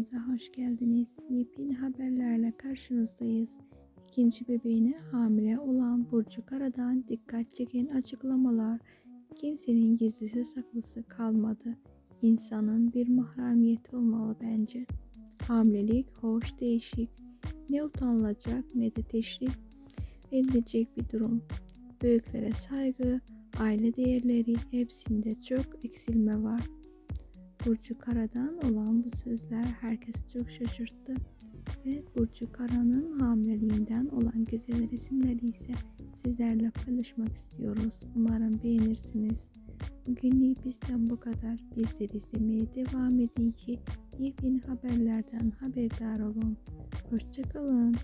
kanalımıza hoş geldiniz. Yepyeni haberlerle karşınızdayız. İkinci bebeğine hamile olan Burcu Karadan dikkat çeken açıklamalar. Kimsenin gizlisi saklısı kalmadı. İnsanın bir mahremiyeti olmalı bence. Hamilelik hoş değişik. Ne utanılacak ne de teşrif edilecek bir durum. Büyüklere saygı, aile değerleri hepsinde çok eksilme var. Burcu Kara'dan olan bu sözler herkes çok şaşırttı. Ve Burcu Kara'nın hamileliğinden olan güzel resimleri ise sizlerle paylaşmak istiyoruz. Umarım beğenirsiniz. Bugünlük bizden bu kadar. Bizleri izlemeye devam edin ki yepyeni haberlerden haberdar olun. Hoşçakalın.